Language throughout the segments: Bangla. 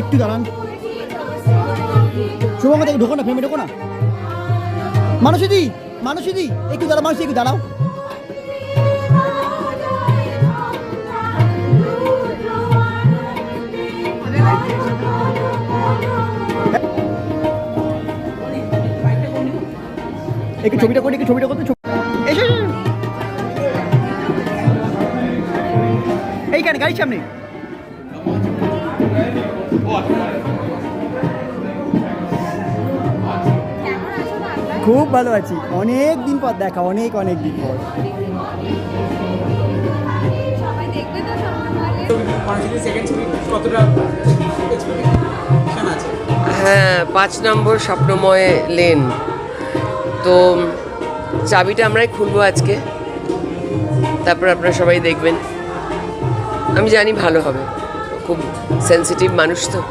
একটু দাঁড়ান। শুভঙ্গ থেকে ঢোকো না ফ্রেমে ঢোকো না। মানুষিদি মানুষিদি একটু দাঁড়াও, মানুষ একটু দাঁড়াও। একটু ছবিটা করি, একটু ছবিটা করতে এসো। এইখানে, গাড়ির সামনে। খুব ভালো আছি। অনেক দিন পর দেখা অনেক অনেক দিন পর। হ্যাঁ পাঁচ নম্বর স্বপ্নময় লেন। তো চাবিটা আমরাই খুলবো আজকে। তারপর আপনারা সবাই দেখবেন। আমি জানি ভালো হবে। খুব সেন্সিটিভ মানুষ তো।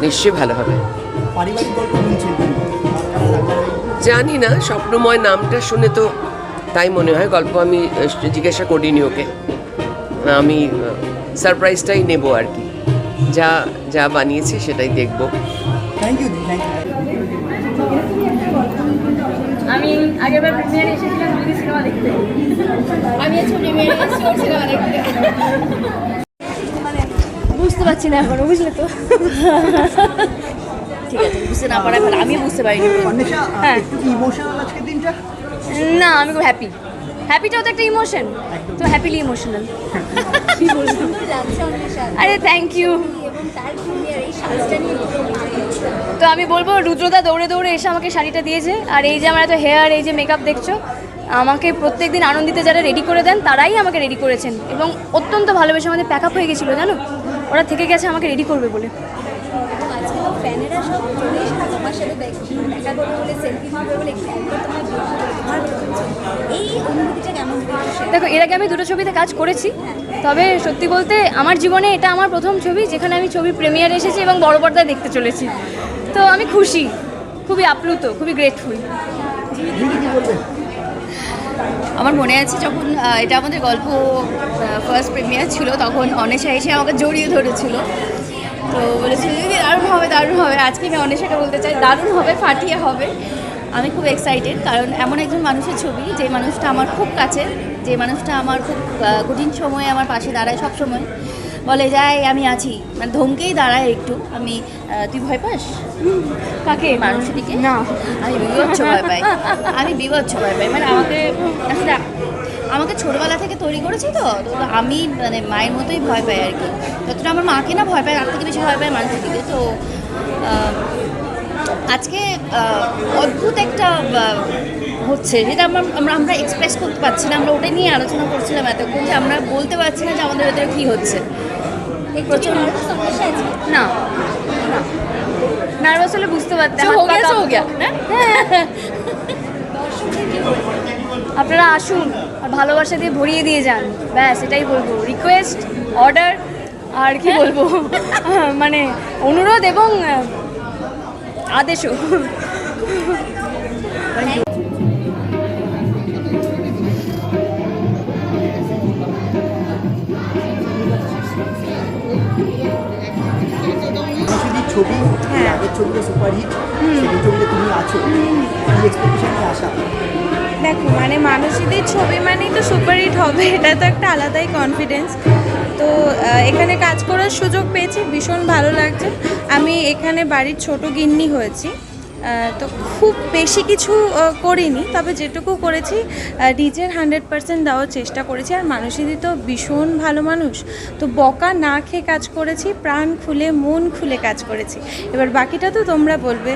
নিশ্চয়ই ভালো হবে। পারিবারিক গল্প জানি না স্বপ্নময় নামটা শুনে তো তাই মনে হয় গল্প আমি জিজ্ঞাসা করিনি ওকে। আমি সারপ্রাইজটাই নেব আর কি। যা যা বানিয়েছে সেটাই দেখব। থ্যাংক ইউ থ্যাংক ইউ আমি আগেরবার প্রিমিয়ার এসেছিলাম দিদি সিনেমা দেখতে। আমি আজকে প্রিমিয়ার এসেছি সিনেমা দেখতে। বুঝতে পারছি না এখনও বুঝলে তো? ঠিক আছে বুঝতে না পারা ভালো আমি বুঝতে পারিনি। হ্যাঁ। না আমি খুব হ্যাপি হ্যাপিটাও তো একটা ইমোশন তো হ্যাপিলি ইমোশনাল আরে থ্যাংক ইউ তো আমি বলব রুদ্রদা দৌড়ে দৌড়ে এসে আমাকে শাড়িটা দিয়েছে। আর এই যে আমার এত হেয়ার এই যে মেকআপ দেখছ আমাকে প্রত্যেকদিন আনন্দিতে যারা রেডি করে দেন তারাই আমাকে রেডি করেছেন। এবং অত্যন্ত ভালোবেসে আমাদের প্যাক আপ হয়ে গেছিল জানো? ওরা থেকে গেছে আমাকে রেডি করবে বলে আজকে তো ফ্যানেরা সব চলে এসেছে তোমার সাথে দেখা করবে বলে সেলফি মারবে বলে একবার তোমার তোমার এই অনুভূতিটা কেমন দেখো এর আগে আমি দুটো ছবিতে কাজ করেছি তবে সত্যি বলতে আমার জীবনে এটা আমার প্রথম ছবি যেখানে আমি ছবি প্রিমিয়ার এসেছি এবং বড় পর্দায় দেখতে চলেছি। তো আমি খুশি খুবই আপ্লুত খুবই গ্রেটফুল আমার মনে আছে যখন এটা আমাদের গল্প ফার্স্ট প্রিমিয়ার ছিল তখন অনেশা এসে আমাকে জড়িয়ে ধরেছিল। তো বলেছিল দিদি দারুণ হবে দারুণ হবে। আজকে আমি অনেশাকে বলতে চাই দারুণ হবে ফাটিয়ে হবে। আমি খুব এক্সাইটেড কারণ এমন একজন মানুষের ছবি যে মানুষটা আমার খুব কাছে যে মানুষটা আমার খুব কঠিন সময়ে আমার পাশে দাঁড়ায় সব সময় বলে যাই আমি আছি। মানে ধমকেই দাঁড়ায় একটু আমি তুই ভয় পাস? কাকে? মানুষের দিকে? না। আমি বিভৎস ভয় পাই। আমি বিভৎস ভয় পাই। মানে আমাকে আসলে আমাকে ছোটবেলা থেকে তৈরি করেছি তো আমি মানে মায়ের মতোই ভয় পাই আর কি। যতটা আমার মাকে না ভয় পায় তার থেকে বেশি ভয় পায় মানুষের দিকে। তো আজকে অদ্ভুত একটা হচ্ছে যেটা আমরা আমরা আমরা এক্সপ্রেস করতে পারছি না। আমরা ওটা নিয়ে আলোচনা করছিলাম এতক্ষণ যে আমরা বলতে পারছি না যে আমাদের ভেতরে কী হচ্ছে। না। নার্ভাস হলে বুঝতে পারতাম হ্যাঁ আপনারা আসুন আর ভালোবাসা দিয়ে ভরিয়ে দিয়ে যান। ব্যাস এটাই বলব। রিকোয়েস্ট অর্ডার আর কি বলব? মানে অনুরোধ এবং আদেশও। ছবি হ্যাঁ। আগের ছবিটা সুপারহিট সেকেন্ড ছবিতে তুমি আছো। কি এক্সপেকটেশন আসা। দেখো মানে মানুষদের ছবি মানেই তো সুপারহিট হবে, এটা তো একটা আলাদাই কনফিডেন্স তো এখানে কাজ করার সুযোগ পেয়েছি, ভীষণ ভালো লাগছে। আমি এখানে বাড়ির ছোট গিন্নি হয়েছি। তো খুব বেশি কিছু করিনি, তবে যেটুকু করেছি নিজের হান্ড্রেড পার্সেন্ট দেওয়ার চেষ্টা করেছি। আর মানসীদি তো ভীষণ ভালো মানুষ। তো বকা না খেয়ে কাজ করেছি, প্রাণ খুলে, মন খুলে কাজ করেছি। এবার বাকিটা তো তোমরা বলবে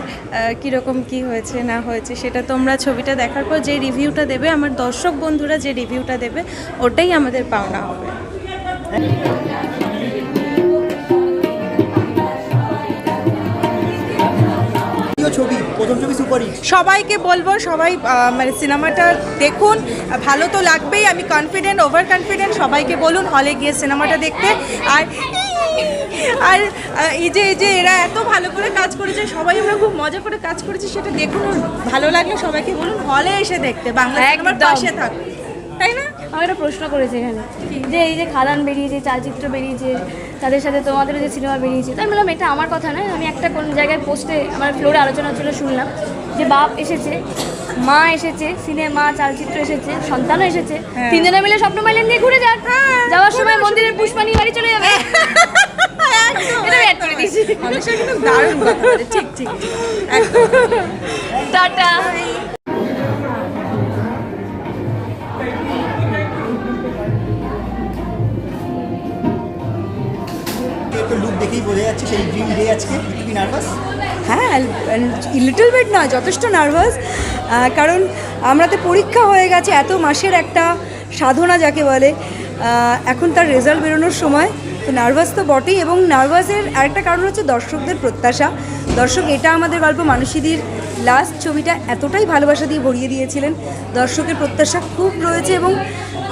কীরকম, কি হয়েছে, না হয়েছে, সেটা তোমরা ছবিটা দেখার পর যে রিভিউটা দেবে, আমার দর্শক বন্ধুরা যে রিভিউটা দেবে, ওটাই আমাদের পাওনা হবে। দ্বিতীয় ছবি প্রথম ছবি সুপারহিট সবাইকে বলব সবাই মানে সিনেমাটা দেখুন ভালো তো লাগবেই আমি কনফিডেন্ট ওভার কনফিডেন্ট সবাইকে বলুন হলে গিয়ে সিনেমাটা দেখতে। আর আর এই যে এই যে এরা এত ভালো করে কাজ করেছে সবাই আমরা খুব মজা করে কাজ করেছি সেটা দেখুন ভালো লাগলে সবাইকে বলুন হলে এসে দেখতে বাংলা সিনেমার একদম। পাশে থাকুন তাই না? আমি একটা প্রশ্ন করেছি এখানে। যে এই যে খাদান বেরিয়েছে চালচিত্র বেরিয়েছে তাদের সাথে তোমাদেরও যে সিনেমা বেরিয়েছে তাই বললাম এটা আমার কথা নয়। আমি একটা কোন জায়গায় পোস্টে আমার ফ্লোরে আলোচনা ছিল শুনলাম যে বাপ এসেছে মা এসেছে সিনেমা চালচিত্র এসেছে সন্তানও এসেছে। তিনজনে মিলে স্বপ্ন মাইলেন দিয়ে ঘুরে যাক। যাওয়ার সময় মন্দিরের পুষ্পানি বাড়ি চলে যাবে। দারুণ ঠিক ঠিক ঠিক। টাটা। হ্যাঁ লিটল বিট নয়, যথেষ্ট নার্ভাস কারণ আমরা তো পরীক্ষা হয়ে গেছে, এত মাসের একটা সাধনা যাকে বলে। এখন তার রেজাল্ট বেরোনোর সময়, তো নার্ভাস তো বটেই, এবং নার্ভাসের আরেকটা কারণ হচ্ছে দর্শকদের প্রত্যাশা। দর্শক, এটা আমাদের গল্প মানসীদির লাস্ট ছবিটা এতটাই ভালোবাসা দিয়ে ভরিয়ে দিয়েছিলেন। দর্শকের প্রত্যাশা খুব রয়েছে, এবং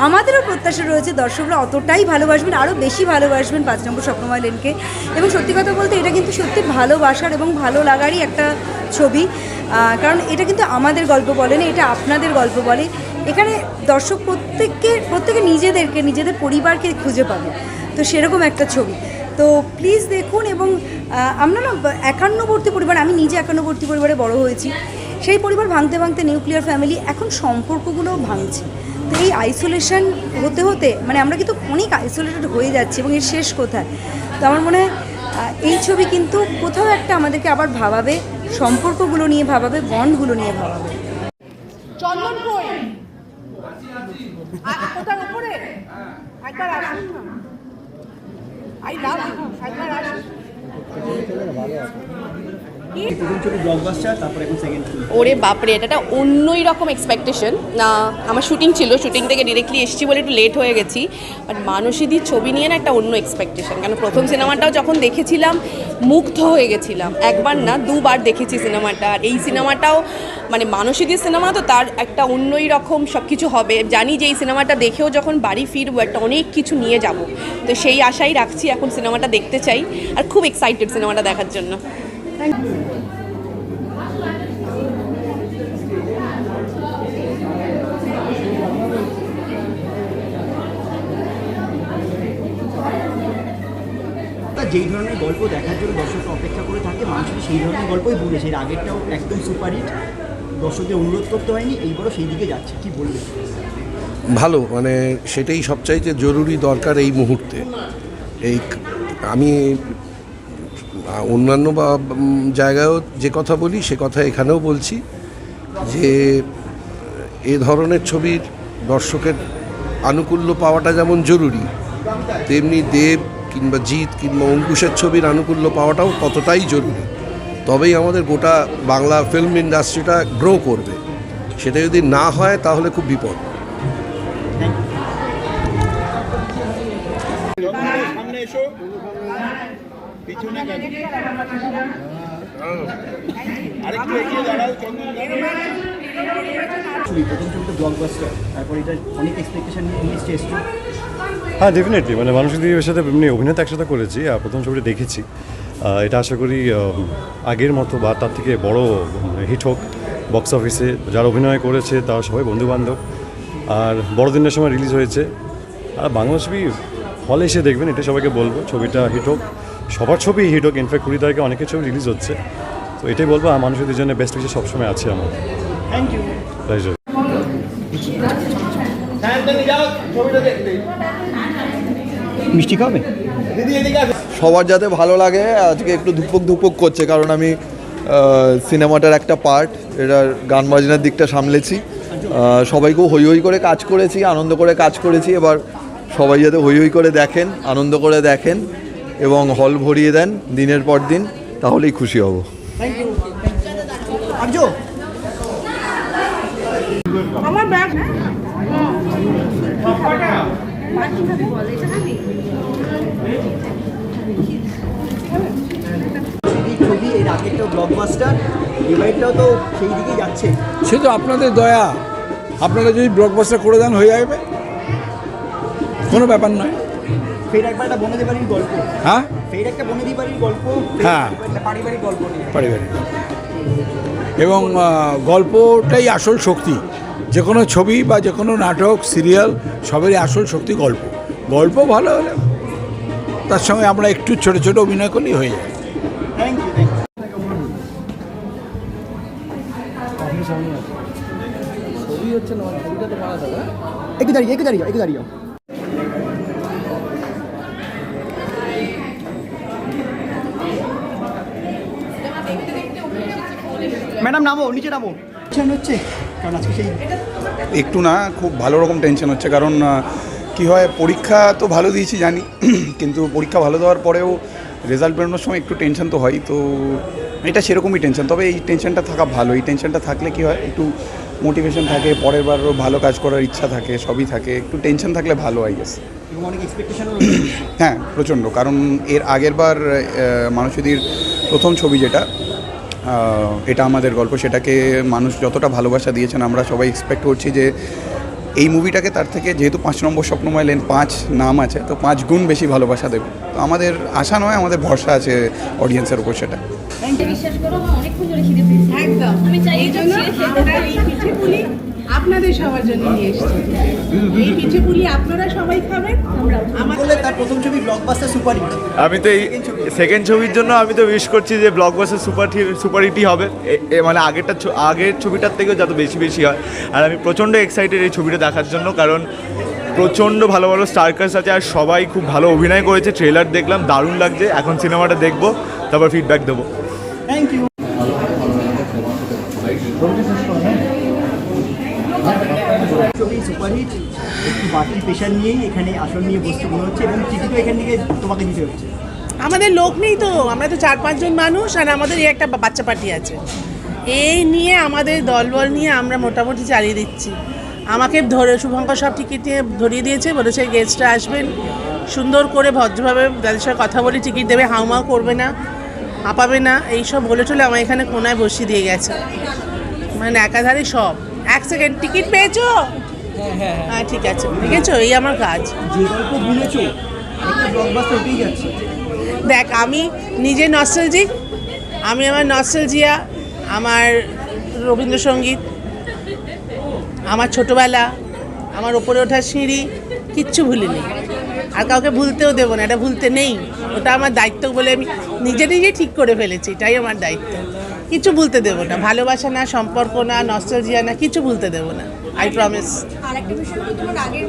আমাদেরও প্রত্যাশা রয়েছে, দর্শকরা অতটাই ভালোবাসবেন, আরও বেশি ভালোবাসবেন পাঁচ নম্বর স্বপ্নময় লেনকে। এবং সত্যি কথা বলতে এটা কিন্তু সত্যি ভালোবাসার এবং ভালো লাগারই একটা ছবি। কারণ এটা কিন্তু আমাদের গল্প বলে না, এটা আপনাদের গল্প বলে। এখানে দর্শক প্রত্যেককে, প্রত্যেকে নিজেদেরকে, নিজেদের পরিবারকে খুঁজে পাবে। তো সেরকম একটা ছবি। তো প্লিজ দেখুন এবং আমরা না একান্নবর্তী পরিবার, আমি নিজে একান্নবর্তী পরিবারে বড় হয়েছি। সেই পরিবার ভাঙতে ভাঙতে নিউক্লিয়ার ফ্যামিলি এখন সম্পর্কগুলোও ভাঙছে। তো এই আইসোলেশন হতে হতে মানে আমরা কিন্তু অনেক আইসোলেটেড হয়ে যাচ্ছি এবং এর শেষ কোথায়? তো আমার মনে হয় এই ছবি কিন্তু কোথাও একটা আমাদেরকে আবার ভাবাবে, সম্পর্কগুলো নিয়ে ভাবাবে বন্ডগুলো নিয়ে ভাবাবে। এখন সেকেন্ড ছবি ওরে বাপরে এটা একটা অন্যই রকম এক্সপেকটেশন না আমার শুটিং ছিল শুটিং থেকে ডিরেক্টলি এসেছি বলে একটু লেট হয়ে গেছি। বাট মানসীদির ছবি নিয়ে না একটা অন্য এক্সপেকটেশন কারণ প্রথম সিনেমাটাও যখন দেখেছিলাম মুগ্ধ হয়ে গেছিলাম। একবার না দুবার দেখেছি সিনেমাটা আর এই সিনেমাটাও মানে মানসীদির সিনেমা তো তার একটা অন্যই রকম সব কিছু হবে। জানি যে এই সিনেমাটা দেখেও যখন বাড়ি ফিরবো একটা অনেক কিছু নিয়ে যাব। তো সেই আশাই রাখছি এখন সিনেমাটা দেখতে চাই। আর খুব এক্সাইটেড সিনেমাটা দেখার জন্য। তা যেই ধরনের গল্প দেখার জন্য দর্শকরা অপেক্ষা করে থাকে মানুষের সেই ধরনের গল্পই বলেছে এর আগেরটাও একদম সুপারহিট। দর্শকদের অনুরোধ করতে হয়নি, এইবারও সেই দিকে যাচ্ছে। কি বলবে ভালো মানে সেটাই সবচাইতে জরুরি দরকার এই মুহূর্তে। এই আমি অন্যান্য বা জায়গায়ও যে কথা বলি, সে কথা এখানেও বলছি যে, এ ধরনের ছবির দর্শকের আনুকূল্য পাওয়াটা যেমন জরুরি, তেমনি দেব কিংবা জিৎ কিংবা অঙ্কুশের ছবির আনুকূল্য পাওয়াটাও ততটাই জরুরি। তবেই আমাদের গোটা বাংলা ফিল্ম ইন্ডাস্ট্রিটা গ্রো করবে। সেটা যদি না হয়, তাহলে খুব বিপদ। ছবি প্রথম ছবি তো ব্লকবাস্টার তারপর এটা অনেক এক্সপেকটেশন নিয়ে এসছে। হ্যাঁ ডেফিনেটলি মানে মানুষদের সাথে এমনি অভিনেতা একসাথে করেছি আর প্রথম ছবিটা দেখেছি এটা আশা করি আগের মতো বা তার থেকে বড় হিট হোক বক্স অফিসে যারা অভিনয় করেছে তারা সবাই বন্ধুবান্ধব আর বড়দিনের সময় রিলিজ হয়েছে আর বাংলা ছবি হলে এসে দেখবেন এটা সবাইকে বলব ছবিটা হিট হোক সবার ছবি হিট হোক ইনফ্যাক্ট কুড়ি তারিখে অনেকের ছবি রিলিজ হচ্ছে তো এটাই বলব আর মানুষদের জন্য বেস্ট কিছু সবসময় আছে আমার থ্যাংক ইউ প্লেজার মিষ্টি খাবে? সবার যাতে ভালো লাগে আজকে একটু ধুপক ধুপক করছে কারণ আমি সিনেমাটার একটা পার্ট এটার গান বাজনার দিকটা সামলেছি। সবাইকেও হই হই করে কাজ করেছি আনন্দ করে কাজ করেছি। এবার সবাই যাতে হই হই করে দেখেন আনন্দ করে দেখেন এবং হল ভরিয়ে দেন দিনের পর দিন তাহলেই খুশি হব। ছবি এর আগেরটাও ব্লকবাস্টার এবারটাও তো সেই দিকেই যাচ্ছে। সে তো আপনাদের দয়া। আপনারা যদি ব্লকবাস্টার করে দেন হয়ে যাবে। কোনো ব্যাপার নয়। ফের একবার একটা বনেদি বাড়ির গল্প। হ্যাঁ? ফের একটা বনেদি বাড়ির গল্প হ্যাঁ। একটা পারিবারিক গল্প পারিবারিক এবং গল্পটাই আসল শক্তি। যে কোনো ছবি বা যে কোনো নাটক সিরিয়াল সবেরই আসল শক্তি গল্প। গল্প ভালো হলে তার সঙ্গে আমরা একটু ছোট ছোট অভিনয় করলেই হয়ে যায়। থ্যাংক ইউ থ্যাংক ইউ একটু দাঁড়িয়ে একটু দাঁড়িয়ে একটু দাঁড়িয়ে। ম্যাডাম নামো নিচে নামো। হচ্ছে কারণ আজকে সেই? একটু না খুব ভালো রকম টেনশন হচ্ছে। কারণ কি হয় পরীক্ষা তো ভালো দিয়েছি জানি। কিন্তু পরীক্ষা ভালো দেওয়ার পরেও রেজাল্ট বেরোনোর সময় একটু টেনশন তো হয়। তো এটা সেরকমই টেনশন তবে এই টেনশনটা থাকা ভালো। এই টেনশনটা থাকলে কি হয় একটু মোটিভেশন থাকে পরের বারও ভালো কাজ করার ইচ্ছা থাকে সবই থাকে। একটু টেনশন থাকলে ভালো আই গেস হ্যাঁ প্রচণ্ড। কারণ এর আগের বার মানুষদির প্রথম ছবি যেটা এটা আমাদের গল্প। সেটাকে মানুষ যতটা ভালোবাসা দিয়েছেন আমরা সবাই এক্সপেক্ট করছি যে এই মুভিটাকে তার থেকে যেহেতু পাঁচ নম্বর স্বপ্নময় লেন পাঁচ নাম আছে তো পাঁচ গুণ বেশি ভালোবাসা দেবে। তো আমাদের আশা নয় আমাদের ভরসা আছে অডিয়েন্সের উপর সেটা। একদম। আপনাদের সবার জন্য নিয়ে এসেছি। এই পিঠে পুলি আপনারা সবাই খাবেন আমরা বললে তার প্রথম ছবি ব্লকবাস্টার সুপারহিট আমি তো এই সেকেন্ড ছবির জন্য আমি তো উইশ করছি যে ব্লকবাস্টার সুপার সুপার হিটই হবে। মানে আগেরটা ছ- আগের ছবিটার থেকেও যাতে বেশি বেশি হয়। আর আমি প্রচণ্ড এক্সাইটেড এই ছবিটা দেখার জন্য কারণ প্রচণ্ড ভালো ভালো স্টারকার্স আছে আর সবাই খুব ভালো অভিনয় করেছে। ট্রেলার দেখলাম দারুণ লাগছে। এখন সিনেমাটা দেখব তারপর ফিডব্যাক দেবো থ্যাংক ইউ ছবি সুপারহিট একটু বাড়তি নিয়েই এখানে আসন নিয়ে বসতে মনে হচ্ছে এবং টিকিটও এখান থেকে তোমাকে দিতে হচ্ছে। আমাদের লোক নেই তো, আমরা তো চার পাঁচজন মানুষ আর আমাদের এই একটা বাচ্চা পার্টি আছে। এই নিয়ে আমাদের দলবল নিয়ে আমরা মোটামুটি চালিয়ে দিচ্ছি। আমাকে ধরে, শুভঙ্কর সব টিকিট নিয়ে ধরিয়ে দিয়েছে, বলেছে গেস্টরা আসবেন। সুন্দর করে ভদ্রভাবে তাদের সঙ্গে কথা বলে টিকিট দেবে হাউমাউ করবে না, হাঁপাবে না, এইসব বলে টলে আমার এখানে কোনায় বসিয়ে দিয়ে গেছে। মানে একাধারে সব। এক সেকেন্ড টিকিট পেয়েছ? হ্যাঁ ঠিক আছে। দেখেছ? এই আমার কাজ। যে গল্প দেখ আমি নিজে নস্টালজিক আমি আমার নস্টালজিয়া আমার রবীন্দ্রসঙ্গীত আমার ছোটবেলা আমার ওপরে ওঠার সিঁড়ি কিচ্ছু ভুলিনি। আর কাউকে ভুলতেও দেবো না এটা ভুলতে নেই। ওটা আমার দায়িত্ব বলে আমি নিজে নিজে ঠিক করে ফেলেছি এটাই আমার দায়িত্ব। কিছু ভুলতে দেবো না। ভালোবাসা না সম্পর্ক না নস্টালজিয়া না কিছু ভুলতে দেবো না আই প্রমিস আর একটা বিষয় হলো তোমার আগের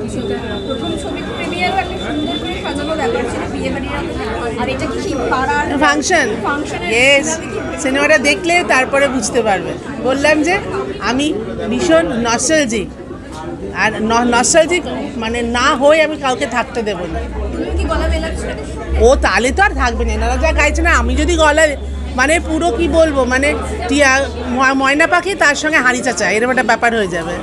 প্রথম ছবি প্রিমিয়ারও একটা সুন্দর করে সাজানো ব্যাপার ছিল বিয়ে বাড়ির আর এটা কি পাড়ার ফাংশন ইয়েস সিনেমাটা দেখলে তারপরে বুঝতে পারবে। বললাম যে আমি ভীষণ নস্টালজিক আর নস্টালজিক মানে না হয়ে আমি কাউকে থাকতে দেবো না। গলা ও তাহলে তো আর থাকবে না। এনারা যা গাইছে না আমি যদি গলায় মানে পুরো কি বলব মানে টিয়া ময়না পাখি তার সঙ্গে হাঁড়ি চাচা এরকম একটা ব্যাপার হয়ে যাবে।